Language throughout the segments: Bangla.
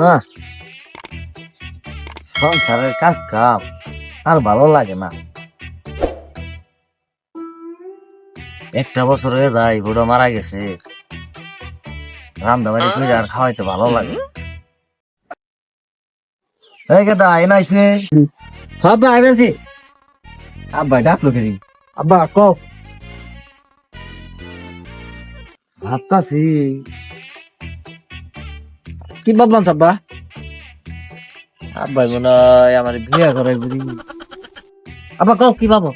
না। সংসারের কাজ কাম আর ভালো লাগে না। একটা বছর হয়ে যায় বুড়ো মারা গেছে। রান্না বাড়ি করে আর খাওয়াইতে ভালো লাগে। এই কেদা এনাইছে আব্বা আইবেছি আব্বা ডাকলো কেরি আব্বা কও। ভাবতাছি কি ভাবলাম আব্বা আব্বা মনে হয় আমার বিয়ে করাই বুড়ি আব্বা কও কি ভাবো?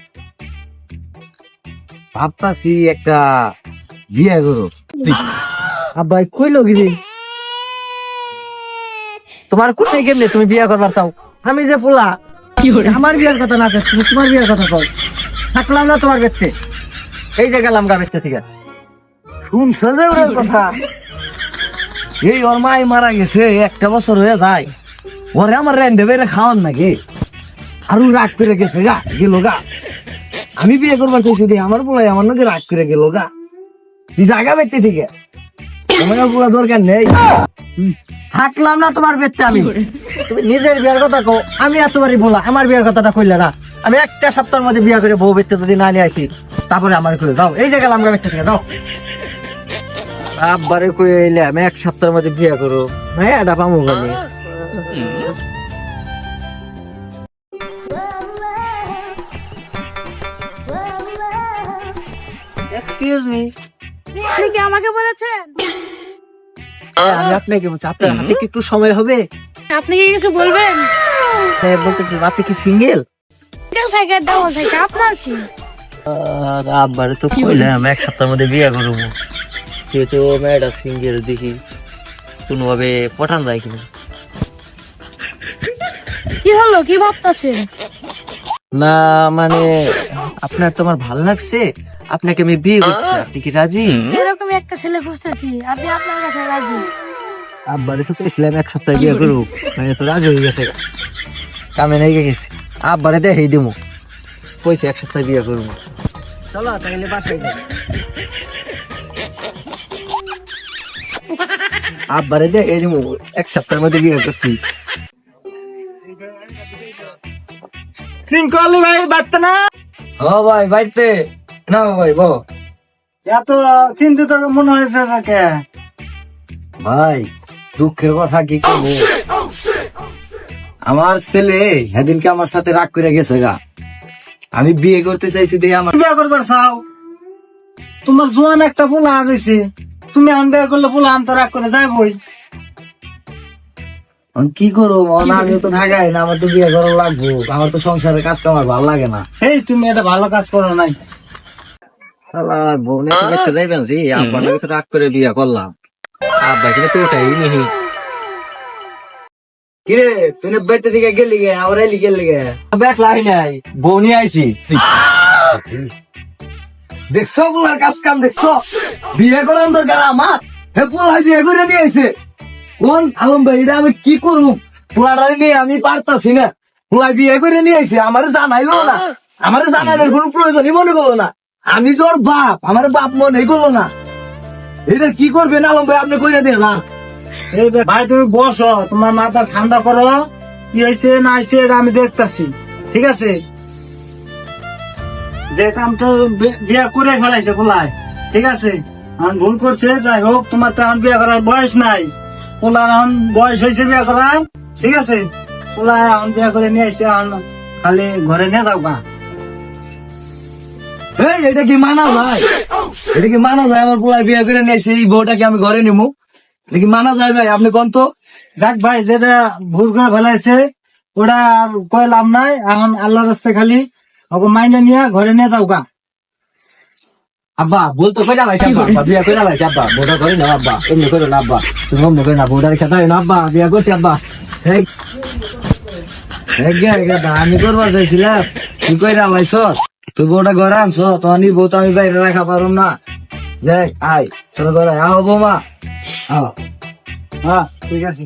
ভাবতাছি একটা বিয়ে করো। আব্বা কইলো গিরি তোমার কোথায় কেমনে তুমি বিয়া করবার চাও? আমি যে পোলা আমার বিয়ার কথা না তুমি তোমার বিয়ার কথা কও। থাকলাম না তোমার বেতে এই যে গেলাম গা বেতে ঠিক আছে শুনছো যে ওর কথা? এই ওর মাই মারা গেছে একটা বছর হয়ে যায়। ওরে আমার রেন্দে বেড়ে খাওয়ান নাকি? আরও রাগ করে গেছে গা গেল গা। আমি বিয়ে করবার চাইছি দিয়ে আমার পোলাই আমার নাকি রাগ করে গেল গা। তুই জায়গা বেতে থেকে। তোমার পুরো দরকার নেই। থাকলাম না তোমার বেতে আমি। তুমি নিজের বিয়ার কথা কও আমি এতবারই বলা আমার বিয়ার কথাটা কইলে না। আমি একটা সপ্তাহের মধ্যে বিয়া করে বউ বেতে যদি না নিয়ে আসি তারপরে আমার কই দাও। এই যে গেলাম গা বেতে থেকে দাও। আব্বারে কই এলে আমি এক সপ্তাহের মধ্যে বিয়ে করো হ্যাঁ এটা পামু গানি এক্সকিউজ মি আপনি কি আমাকে বলেছেন? আমি আপনাকে বলছি আপনার হাতে কি একটু সময় হবে? আপনি কি কিছু বলবেন? হ্যাঁ, বলতেছি আপনি কি সিঙ্গেল সিঙ্গেল থাকে ডাবল থাকে আপনার কি? আব্বারে তো কইলাম এক সপ্তাহের মধ্যে বিয়ে করব। তুই তো মেয়েটা সিঙ্গেল দেখি কোনোভাবে পঠান যায় কিনা। কি হলো কি ভাবতেছেন? না মানে আপনার তোমার ভালো লাগছে আপনাকে আমি বিয়ে করতে চাই। আপনি কি রাজি? এরকমই একটা ছেলে খুঁজতেছি আপনি আপনার কাছে রাজি? আব্বারে তো পেয়েছিলাম এক সপ্তাহে বিয়ে করব মানে তো রাজি হয়ে গেছে কামে নাই গেছি আব্বারে দেখাই দেবো পয়সা এক সপ্তাহে বিয়ে করব চলো তাহলে বাসায় যাই। আব্বারে এক সপ্তাহের মধ্যে বিয়ে করছি সিঙ্কলি ভাই না? ও ভাই বাইতে না ভাই বো। এত চিন্তিত মনে হয়েছে কে ভাই দুঃখের কথা কি করব আমার ছেলে সেদিনকে আমার সাথে রাগ করে গেছে গা। আমি বিয়ে করতে চাইছি দিয়ে আমার বিয়ে করবার চাও? তোমার জোয়ান একটা পোলা রয়েছে তুমি আন বিয়ে করলে তো রাগ করে যাইবই আমি কি করব আমি তো ঢাকাই না আমার তো বিয়ে করা লাগবো। আমার তো সংসারের কাজ আমার ভালো লাগে না। এই তুমি এটা ভালো কাজ করো নাই। শালা বউনে যাইবেন জি আব্বার লাগে রাগ করে বিয়ে করলাম। আব্বা কিনে তো ওটাই কিরে তুই বেতে দিকে গেলি গে আবার এলি গেলি গে দেখলাই নাই। আইছি। দেখছ বুলার কাজ কাম দেখছ? বিয়ে করার দরকার আমার। হে পোলাই বিয়ে করে নিয়ে আইছে। কোন আলম ভাই এটা আমি কি করুম পোলাটারে নিয়ে আমি পারতাছি না। পোলাই বিয়ে করে নিয়ে আইছে আমার জানাইলো না। আমার জানানোর কোনো প্রয়োজনই মনে করল না। আমি তোর বাপ আমার বাপ মনে করল না। এটা কি করবেন আলম ভাই আপনি কইরা দিয়ে না এই যে ভাই তুমি বসো তোমার মাথা ঠান্ডা করো। কি হয়েছে না হয়েছে এটা আমি দেখতাছি। ঠিক আছে? দেখলাম তো বিয়ে করে ফেলাইছে পোলায়, ঠিক আছে? এখন ভুল করছে, যাই হোক, তোমার তো এখন বিয়ে করার বয়স নাই। পোলার এখন বয়স হয়েছে বিয়ে করার, ঠিক আছে? পোলায় এখন বিয়ে করে নিয়ে এসে এখন খালি ঘরে নিয়ে যাও গা। এই, এটা কি মানা যায়? এটা কি মানা যায়? আমার পোলায় বিয়ে করে নিয়েছে এই বউটাকে আমি ঘরে নিমু? এটা কি মানা যায় ভাই? আপনি কোন তো? যাক ভাই, যেটা ভুল করে ফেলাইছে, ওটা আর কয় লাভ নাই। এখন আল্লাহ রাস্তায় খালি ওকে মাইনে নিয়ে ঘরে নিয়ে যাও গা আব্বা বল তো কইরা লাইছে আব্বা আব্বা, বিয়ে কইরা লাইছে আব্বা বউটা করে না আব্বা এমনি করে না আব্বা তুমি অমনি করে না বউটার খেতে না আব্বা বিয়ে করছি আব্বা। আমি করবার চাইছিলাম তুই কইরা লাইছ তুই বউটা ঘরে আনছ তখন বউ আমি বাইরে রাখা পারুম না। যাই আয় তোর ঘরে আও বৌমা আও হ্যাঁ ঠিক আছে।